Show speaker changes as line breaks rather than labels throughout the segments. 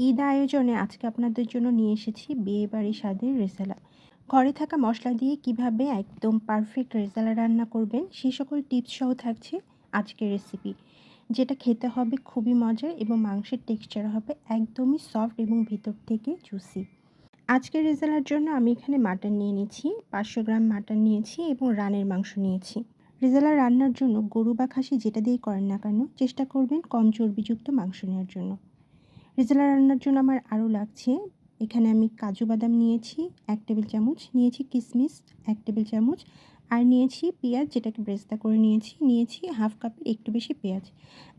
ঈদ আয়োজনে আজকে আপনাদের জন্য নিয়ে এসেছি বিয়েবাড়ি স্বাদের রেজালা ঘরে থাকা মশলা দিয়ে কীভাবে একদম পারফেক্ট রেজালা রান্না করবেন সেই সকল টিপস সহ থাকছে আজকের রেসিপি যেটা খেতে হবে খুবই মজার এবং মাংসের টেক্সচার হবে একদমই সফট এবং ভিতর থেকে জুসি আজকের রেজালার জন্য আমি এখানে মাটন নিয়ে নিয়েছি, পাঁচশো গ্রাম মাটন নিয়েছি এবং রানের মাংস নিয়েছি। রেজালা রান্নার জন্য গরু বা খাসি যেটা দিয়েই করেন না কেন, চেষ্টা করবেন কম চর্বিযুক্ত মাংস নেওয়ার জন্য। রেজালা রান্নার জন্য আমার আরও লাগছে। এখানে আমি কাজু বাদাম নিয়েছি, এক টেবিল চামচ। নিয়েছি কিশমিশ এক টেবিল চামচ। আর নিয়েছি পেঁয়াজ, যেটাকে ব্রেস্তা করে নিয়েছি। নিয়েছি হাফ কাপের একটু বেশি পেঁয়াজ।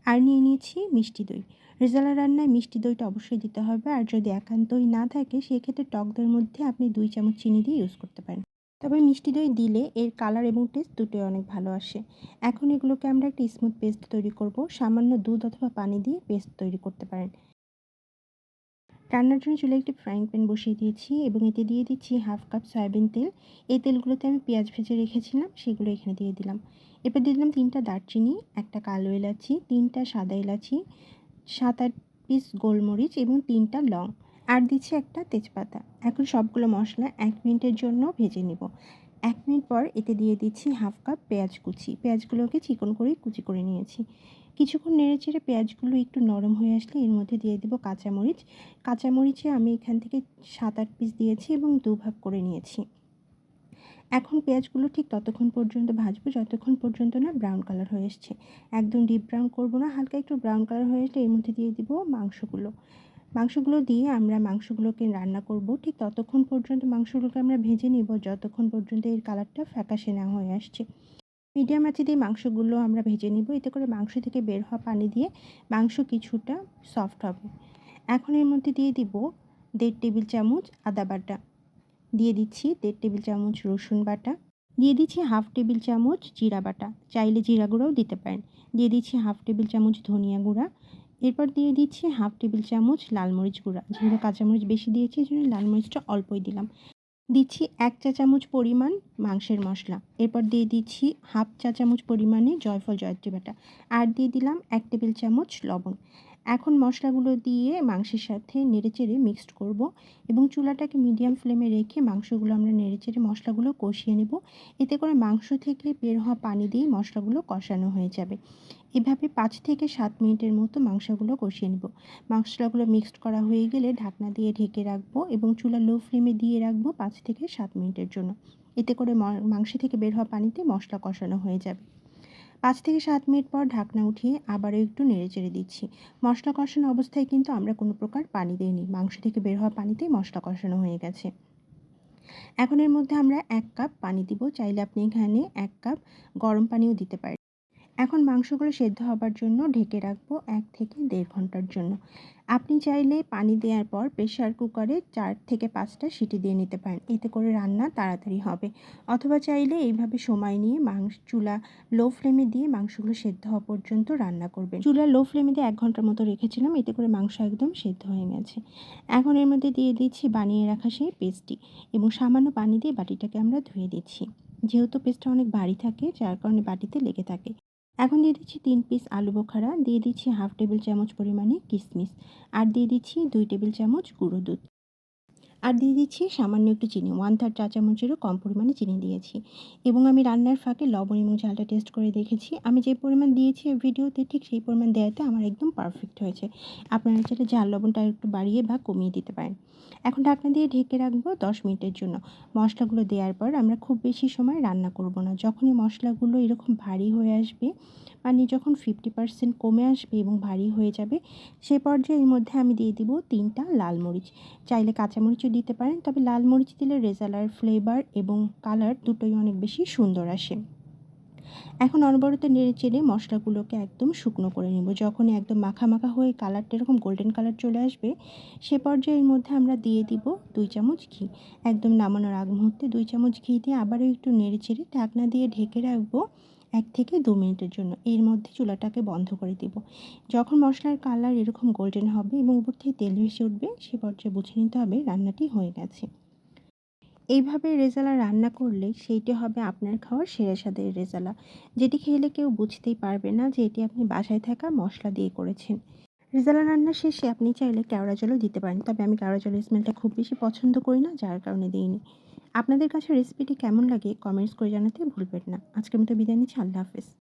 আর নিয়ে নিয়েছি মিষ্টি দই। রেজালা রান্নায় মিষ্টি দইটা অবশ্যই দিতে হবে। আর যদি একান্তই না থাকে, সেক্ষেত্রে টক দইয়ের মধ্যে আপনি দুই চামচ চিনি দিয়ে ইউজ করতে পারেন। তবে মিষ্টি দই দিলে এর কালার এবং টেস্ট দুটোই অনেক ভালো আসে। এখন এগুলোকে আমরা একটা স্মুথ পেস্ট তৈরি করব। সামান্য দুধ অথবা পানি দিয়ে পেস্ট তৈরি করতে পারেন। রান্নার জন্য চুলে একটি ফ্রাইং প্যান বসিয়ে দিয়েছি এবং এতে দিয়ে দিচ্ছি হাফ কাপ সয়াবিন তেল। এই তেলগুলোতে আমি পেঁয়াজ ভেজে রেখেছিলাম, সেগুলো এখানে দিয়ে দিলাম। এরপর দিয়ে দিলাম তিনটা দারচিনি, একটা কালো এলাচি, তিনটা সাদা এলাচি, সাত আট পিস গোলমরিচ এবং তিনটা লং। আর দিচ্ছি একটা তেজপাতা। এখন সবগুলো মশলা এক মিনিটের জন্য ভেজে নেব। এক মিনিট পর এতে দিয়ে দিচ্ছি হাফ কাপ পেঁয়াজ কুচি। পেঁয়াজগুলোকে চিকন করে কুচি করে নিয়েছি। কিছুক্ষণ নেড়ে চেড়ে পেঁয়াজগুলো একটু নরম হয়ে আসলে এর মধ্যে দিয়ে দেবো কাঁচামরিচ। কাঁচামরিচে আমি এখান থেকে সাত আট পিস দিয়েছি এবং দুভাগ করে নিয়েছি। এখন পেঁয়াজগুলো ঠিক ততক্ষণ পর্যন্ত ভাজবো, যতক্ষণ পর্যন্ত না ব্রাউন কালার হয়ে এসছে একদম ডিপ ব্রাউন করব না, হালকা একটু ব্রাউন কালার হয়ে আসলে এর মধ্যে দিয়ে দিব মাংসগুলো। মাংসগুলো দিয়ে আমরা মাংসগুলোকে রান্না করব, ঠিক ততক্ষণ পর্যন্ত মাংসগুলোকে আমরা ভেজে নিব, যতক্ষণ পর্যন্ত এর কালারটা ফ্যাকাশে না হয়ে আসছে। মিডিয়াম আঁচে দিয়ে মাংসগুলো আমরা ভেজে নিব, এতে করে মাংস থেকে বের হওয়া পানি দিয়ে মাংস কিছুটা সফট হবে। এখন এর মধ্যে দিয়ে দিব দেড় টেবিল চামচ আদা বাটা। দিয়ে দিচ্ছি দেড় টেবিল চামচ রসুন বাটা। দিয়ে দিচ্ছি হাফ টেবিল চামচ জিরা বাটা। চাইলে জিরা গুঁড়াও দিতে পারেন। দিয়ে দিচ্ছি হাফ টেবিল চামচ ধনিয়া গুঁড়া। এরপর দিয়ে দিচ্ছি হাফ টেবিল চামচ লাল মরিচ গুঁড়া। যেহেতু কাঁচামরিচ বেশি দিয়েছি এই জন্য লাল মরিচটা অল্পই দিলাম। দিচ্ছি এক চা চামচ পরিমাণ মাংসের মশলা। এরপর দিয়ে দিচ্ছি হাফ চা চামচ পরিমাণে জয়ফল জয়ত্রী বাটা। আর দিয়ে দিলাম এক টেবিল চামচ লবণ। এখন মশলাগুলো দিয়ে মাংসের সাথে নেড়েচেড়ে মিক্সড করব এবং চুলাটাকে মিডিয়াম ফ্লেমে রেখে মাংসগুলো আমরা নেড়েচেড়ে মশলাগুলো কষিয়ে নেব। এতে করে মাংস থেকে বের হওয়া পানি দিয়েই মশলাগুলো কষানো হয়ে যাবে। এভাবে পাঁচ থেকে সাত মিনিটের মতো মাংসগুলো কষিয়ে নেব। মশলাগুলো মিক্সড করা হয়ে গেলে ঢাকনা দিয়ে ঢেকে রাখব এবং চুলা লো ফ্লেমে দিয়ে রাখব পাঁচ থেকে সাত মিনিটের জন্য। এতে করে মাংস থেকে বের হওয়া পানিতে মশলা কষানো হয়ে যাবে। পাঁচ থেকে সাত মিনিট পর ঢাকনা উঠিয়ে আবারও একটু নেড়ে চেড়ে দিচ্ছি। মশলা কষানো অবস্থায় কিন্তু আমরা কোনো প্রকার পানি দিইনি। মাংস থেকে বের হওয়া পানিতেই মশলা কষানো হয়ে গেছে। এখন এর মধ্যে আমরা এক কাপ পানি দিব। চাইলে আপনি এখানে এক কাপ গরম পানিও দিতে পারেন। এখন মাংসগুলো সেদ্ধ হবার জন্য ঢেকে রাখব এক থেকে দেড় ঘণ্টার জন্য। আপনি চাইলে পানি দেওয়ার পর প্রেশার কুকারে চার থেকে পাঁচটা সিটি দিয়ে নিতে পারেন। এতে করে রান্না তাড়াতাড়ি হবে। অথবা চাইলে এইভাবে সময় নিয়ে মাংস, চুলা লো ফ্লেমে দিয়ে মাংসগুলো সেদ্ধ হওয়া পর্যন্ত রান্না করবেন। চুলা লো ফ্লেমে দিয়ে এক ঘণ্টার মতো রেখেছিলাম, এতে করে মাংস একদম সেদ্ধ হয়ে গেছে। এখন এর মধ্যে দিয়ে দিচ্ছি বানিয়ে রাখা সেই পেস্টটি এবং সামান্য পানি দিয়ে বাটিটাকে আমরা ধুয়ে দিচ্ছি। যেহেতু পেস্টটা অনেক ভারী থাকে, যার কারণে বাটিতে লেগে থাকে। এখন দিয়ে দিচ্ছি তিন পিস আলু বোখারা, দিয়ে দিচ্ছি হাফ টেবিল চামচ পরিমাণে কিশমিশ আর দিয়ে দিচ্ছি দুই টেবিল চামচ গুঁড়ো দুধ। আর দিয়ে দিচ্ছি সামান্য একটু চিনি ওয়ান থার্ড চা চামচেরও কম পরিমাণে চিনি দিয়েছি। এবং আমি রান্নার ফাঁকে লবণ এবং ঝালটা টেস্ট করে দেখেছি। আমি যে পরিমাণ দিয়েছি ভিডিওতে ঠিক সেই পরিমাণ দেওয়াতে আমার একদম পারফেক্ট হয়েছে। আপনারা চাইলে ঝাল লবণটা একটু বাড়িয়ে বা কমিয়ে দিতে পারেন। এখন ঢাকনা দিয়ে ঢেকে রাখব দশ মিনিটের জন্য। মশলাগুলো দেওয়ার পর আমরা খুব বেশি সময় রান্না করব না। যখনই মশলাগুলো এরকম ভারী হয়ে আসবে মানে যখন ফিফটি পার্সেন্ট কমে আসবে এবং ভারী হয়ে যাবে, সে পর্যায়ে এর মধ্যে আমি দিয়ে দিব তিনটা লাল মরিচ। চাইলে কাঁচামরিচও দিতে পারেন, তবে লাল মরিচ দিলে রেজালার ফ্লেভার এবং কালার দুটোই অনেক বেশি সুন্দর আসে। এখন অনবরত নেড়ে চেড়ে মশলাগুলোকে একদম শুকনো করে নেব। যখন একদম মাখা মাখা হয়ে কালারটা এরকম গোল্ডেন কালার চলে আসবে, সে পর্যায়ের মধ্যে আমরা দিয়ে দিব দুই চামচ ঘি। একদম নামানোর আগ মুহূর্তে দুই চামচ ঘি দিয়ে আবারও একটু নেড়ে চেড়ে ঢাকনা দিয়ে ঢেকে রাখব। এক থেকে দু মিনিটের জন্য। এর মধ্যে চুলাটাকে বন্ধ করে দিব। যখন মশলার কালার এরকম গোল্ডেন হবে এবং উপর থেকে তেল ভেসে উঠবে, সে পর্যায়ে বুঝে নিতে হবে রান্নাটি হয়ে গেছে। এইভাবে রেজালা রান্না করলে সেইটি হবে আপনার খাওয়ার সেরা স্বাদের রেজালা। যেটি খেলে কেউ বুঝতেই পারবে না যে এটি আপনি বাসায় থাকা মশলা দিয়ে করেছেন। রেজালা রান্নার শেষে আপনি চাইলে কেওড়া জলও দিতে পারেন, তবে আমি কেওড়া জলের স্মেলটা খুব বেশি পছন্দ করি না, যার কারণে দিইনি। আপনাদের কাছে রেসিপিটি কেমন লাগে কমেন্টস করে জানাতে ভুলবেন না। আজকের মতো বিদায় নিচ্ছি, আল্লাহ হাফেজ।